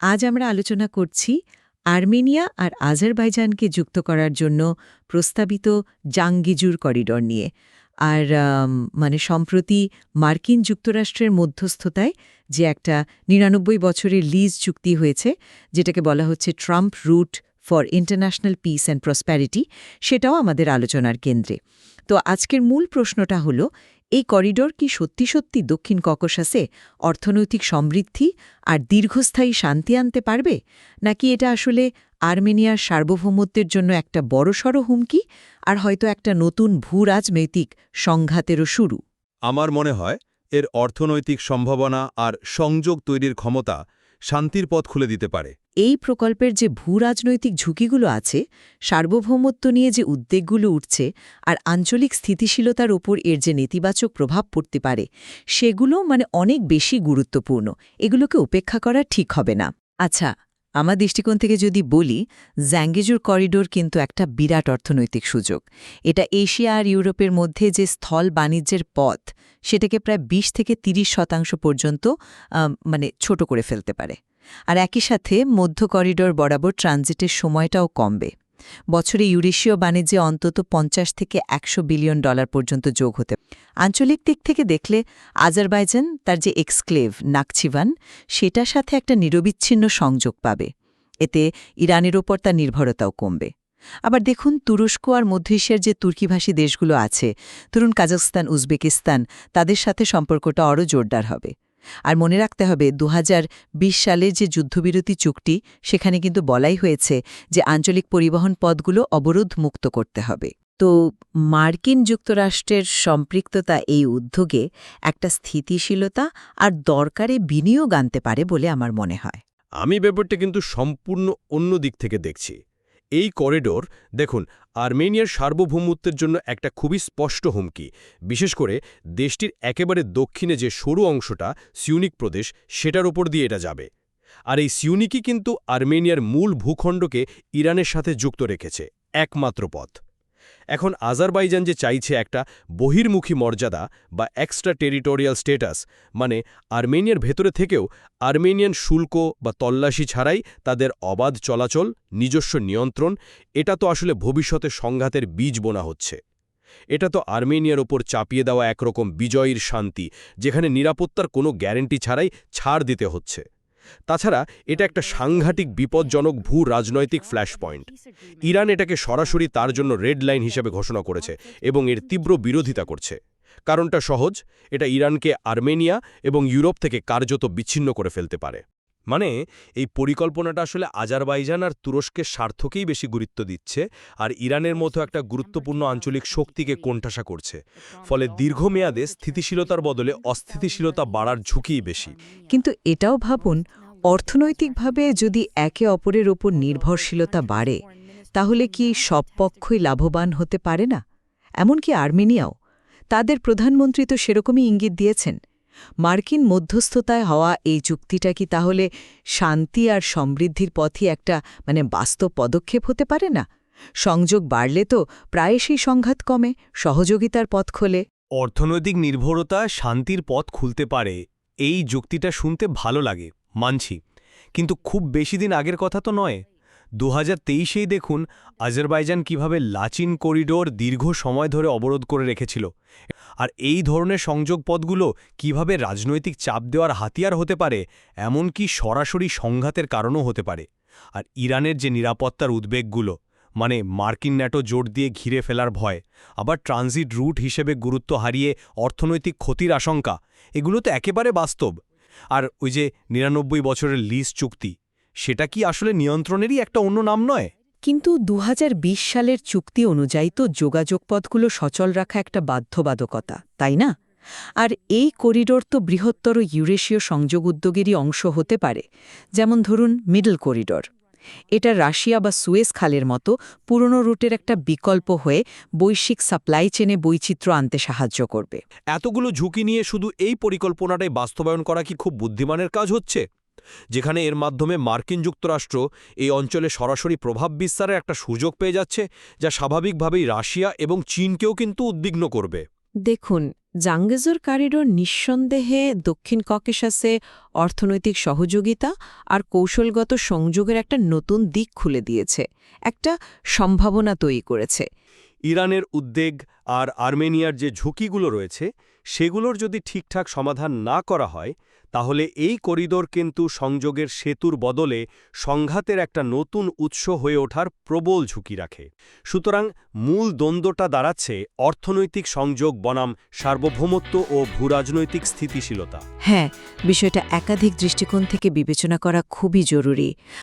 আজ আমরা আলোচনা করছি আর্মেনিয়া আর আজারবাইজানকে যুক্ত করার জন্য প্রস্তাবিত জাঙ্গিজুর করিডর নিয়ে। আর মানে সম্প্রতি মার্কিন যুক্তরাষ্ট্রের মধ্যস্থতায় যে একটা নিরানব্বই বছরের লিজ চুক্তি হয়েছে, যেটাকে বলা হচ্ছে Trump Route for International Peace and Prosperity, সেটাও আমাদের আলোচনার কেন্দ্রে। তো আজকের মূল প্রশ্নটা হলো এই করিডোর কি সত্যি সত্যি দক্ষিণ ককসাসে অর্থনৈতিক সমৃদ্ধি আর দীর্ঘস্থায়ী শান্তি আনতে পারবে? নাকি এটা আসলে আর্মেনিয়ার সার্বভৌমত্বের জন্য একটা বড়সড় হুমকি আর হয়তো একটা নতুন ভূরাজনৈতিক সংঘাতেরও শুরু? আমার মনে হয় এর অর্থনৈতিক সম্ভাবনা আর সংযোগ তৈরির ক্ষমতা শান্তির পথ খুলে দিতে পারে। এই প্রকল্পের যে ভূরাজনৈতিক ঝুঁকিগুলো আছে, সার্বভৌমত্ব নিয়ে যে উদ্বেগগুলো উঠছে, আর আঞ্চলিক স্থিতিশীলতার ওপর এর যে নেতিবাচক প্রভাব পড়তে পারে, সেগুলো মানে অনেক বেশি গুরুত্বপূর্ণ। এগুলোকে উপেক্ষা করা ঠিক হবে না। আচ্ছা আমার দৃষ্টিকোণ থেকে যদি বলি, জ্যাঙ্গেজুর করিডোর কিন্তু একটা বিরাট অর্থনৈতিক সুযোগ। এটা এশিয়া আর ইউরোপের মধ্যে যে স্থল বাণিজ্যের পথ সেটাকে প্রায় ২০ থেকে ৩০ শতাংশ পর্যন্ত মানে ছোট করে ফেলতে পারে। আর একই সাথে মধ্য করিডোর বরাবর ট্রানজিটের সময়টাও কমবে। বছরে ইউরেশীয় বাণিজ্যে অন্তত পঞ্চাশ থেকে একশো বিলিয়ন ডলার পর্যন্ত যোগ হতে আঞ্চলিক দিক থেকে দেখলে আজারবাইজান তার যে এক্সক্লেভ নাকচিভান সেটার সাথে একটা নিরবিচ্ছিন্ন সংযোগ পাবে। এতে ইরানের ওপর তার নির্ভরতাও কমবে। আবার দেখুন তুরস্ক আর মধ্য এশিয়ার যে তুর্কিভাষী দেশগুলো আছে, ধরুন কাজাখস্তান, উজবেকিস্তান, তাদের সাথে সম্পর্কটা আরও জোরদার হবে। আর মনে রাখতে হবে দু সালের যে যুদ্ধবিরতি চুক্তি, সেখানে কিন্তু বলাই হয়েছে যে আঞ্চলিক পরিবহন পদগুলো অবরোধ মুক্ত করতে হবে। তো মার্কিন যুক্তরাষ্ট্রের সম্পৃক্ততা এই উদ্যোগে একটা স্থিতিশীলতা আর দরকারে বিনিয়োগ আনতে পারে বলে আমার মনে হয়। আমি ব্যাপারটা কিন্তু সম্পূর্ণ অন্য দিক থেকে দেখছি। এই করিডোর দেখুন, আর্মেনিয়ার সার্বভৌমত্বের জন্য একটা খুবই স্পষ্ট হুমকি। বিশেষ করে দেশটির একেবারে দক্ষিণে যে সরু অংশটা, সিউনিক প্রদেশ, সেটার ওপর দিয়ে এটা যাবে। আর এই সিউনিকই কিন্তু আর্মেনিয়ার মূল ভূখণ্ডকে ইরানের সাথে যুক্ত রেখেছে। একমাত্র পথ। এখন আজারবাইজান যে চাইছে একটা বহির্মুখী মর্যাদা বা এক্সট্রা টেরিটোরিয়াল স্টেটাস মানে আর্মেনিয়ার ভেতরে থেকেও আর্মেনিয়ান শুল্ক বা তল্লাশি ছাড়াই তাদের অবাধ চলাচল, নিজস্ব নিয়ন্ত্রণ, এটা তো আসলে ভবিষ্যতে সংঘাতের বীজ বোনা হচ্ছে। এটা তো আর্মেনিয়ার ওপর চাপিয়ে দেওয়া একরকম বিজয়ীর শান্তি, যেখানে নিরাপত্তার কোনো গ্যারেন্টি ছাড়াই ছাড় দিতে হচ্ছে। তাছাড়া এটা একটা সাংঘাতিক বিপজ্জনক ভূ রাজনৈতিক ফ্ল্যাশ পয়েন্ট ইরান এটাকে সরাসরি তার জন্য রেড লাইন হিসেবে ঘোষণা করেছে এবং এর তীব্র বিরোধিতা করছে। কারণটা সহজ, এটা ইরানকে আর্মেনিয়া এবং ইউরোপ থেকে কার্যত বিচ্ছিন্ন করে ফেলতে পারে। মানে এই পরিকল্পনাটা আসলে আজারবাইজান আর তুরস্কের স্বার্থকেই বেশি গুরুত্ব দিচ্ছে আর ইরানের মতো একটা গুরুত্বপূর্ণ আঞ্চলিক শক্তিকে কোণঠাসা করছে। ফলে দীর্ঘমেয়াদে স্থিতিশীলতার বদলে অস্থিতিশীলতা বাড়ার ঝুঁকিই বেশি। কিন্তু এটাও ভাবুন, অর্থনৈতিকভাবে যদি একে অপরের ওপর নির্ভরশীলতা বাড়ে, তাহলে কি সব পক্ষই লাভবান হতে পারে না? এমনকি আর্মেনিয়াও। তাদের প্রধানমন্ত্রী তো সেরকমই ইঙ্গিত দিয়েছেন। মার্কিন মধ্যস্থতায় হওয়া এই চুক্তিটা কি তাহলে শান্তি আর সমৃদ্ধির পথই একটা মানে বাস্তব পদক্ষেপ হতে পারে না? সংযোগ বাড়লে তো প্রায়শই সংঘাত কমে, সহযোগিতার পথ খোলে। অর্থনৈতিক নির্ভরতা শান্তির পথ খুলতে পারে, এই যুক্তিটা শুনতে ভালো লাগে, মানছি। কিন্তু খুব বেশি দিন আগের কথা তো নয়। দু হাজার তেইশেই দেখুন আজারবাইজান কীভাবে লাচিন করিডোর দীর্ঘ সময় ধরে অবরোধ করে রেখেছিল। আর এই ধরনের সংযোগ পথগুলো কীভাবে রাজনৈতিক চাপ দেওয়ার হাতিয়ার হতে পারে, এমনকি সরাসরি সংঘাতের কারণও হতে পারে। আর ইরানের যে নিরাপত্তার উদ্বেগগুলো মানে মার্কিন ন্যাটো জোর দিয়ে ঘিরে ফেলার ভয়, আবার ট্রানজিট রুট হিসেবে গুরুত্ব হারিয়ে অর্থনৈতিক ক্ষতির আশঙ্কা, এগুলো তো একেবারে বাস্তব। আর ওই যে নিরানব্বই বছরের লিজ চুক্তি, সেটা কি আসলে নিয়ন্ত্রণেরই একটা অন্য নাম নয়? কিন্তু দু হাজার বিশ সালের চুক্তি অনুযায়ী তো যোগাযোগ পথগুলো সচল রাখা একটা বাধ্যবাধকতা, তাই না? আর এই করিডোর তো বৃহত্তর ইউরেশীয় সংযোগ উদ্যোগেরই অংশ হতে পারে, যেমন ধরুন মিডল করিডোর। এটা রাশিয়া বা সুয়েজ খালের মতো পুরনো রুটের একটা বিকল্প হয়ে বৈশ্বিক সাপ্লাই চেনে বৈচিত্র্য আনতে সাহায্য করবে। এতগুলো ঝুঁকি নিয়ে শুধু এই পরিকল্পনাটাই বাস্তবায়ন করা কি খুব বুদ্ধিমানের কাজ হচ্ছে? যেখানে এর মাধ্যমে মার্কিন যুক্তরাষ্ট্র এই অঞ্চলে সরাসরি প্রভাব বিস্তারের একটা সুযোগ পেয়ে যাচ্ছে যা স্বাভাবিকভাবেই রাশিয়া এবং চীনকেও কিন্তু উদ্বিগ্ন করবে। দেখুন জাঙ্গেজোর করিডোর নিঃসন্দেহে দক্ষিণ ককেশাসে অর্থনৈতিক সহযোগিতা আর কৌশলগত সংযোগের একটা নতুন দিক খুলে দিয়েছে একটা সম্ভাবনা তৈরি করেছে। ইরানের উদ্বেগ আর আর্মেনিয়ার যে ঝুঁকিগুলো রয়েছে সেগুলোর যদি ঠিকঠাক সমাধান না করা হয় তাহলে এই করিডোর কিন্তু সংযোগের সেতুর বদলে সংঘাতের একটা নতুন উৎস হয়ে ওঠার প্রবল ঝুঁকি রাখে। সুতরাং মূল দ্বন্দ্বটা দাঁড়াচ্ছে অর্থনৈতিক সংযোগ বনাম সার্বভৌমত্ব ও ভূরাজনৈতিক স্থিতিশীলতা। হ্যাঁ বিষয়টা একাধিক দৃষ্টিকোণ থেকে বিবেচনা করা খুবই জরুরি।